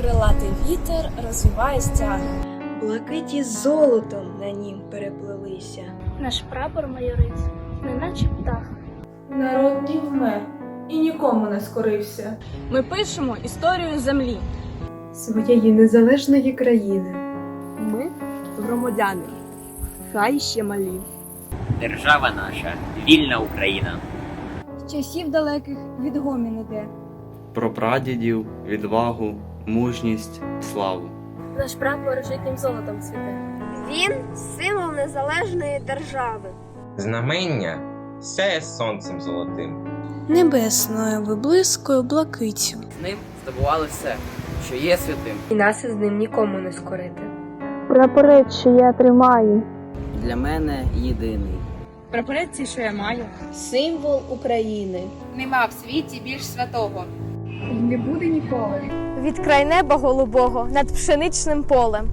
крилатий вітер розвиває стяги. Блакиті золотом на нім переплелися. Наш прапор майорить, неначе птах. Народ не вмер і нікому не скорився. Ми пишемо історію землі. Своєї незалежної країни. Ми громадяни, хай ще малі. Держава наша, вільна Україна. з часів далеких відгомін іде. про прадідів, відвагу, мужність, славу. Наш прапор житнім золотом цвіте. Він символ незалежної держави. Знамення сяє сонцем золотим. Небесною виблискою блакитю. З ним здобували все, що є святим. І нас із ним нікому не скорити. Прапорець, що я тримаю. Для мене єдиний. Прапорець, що я маю. Символ України. Нема в світі більш святого. Не буде ніколи. Від край неба голубого над пшеничним полем.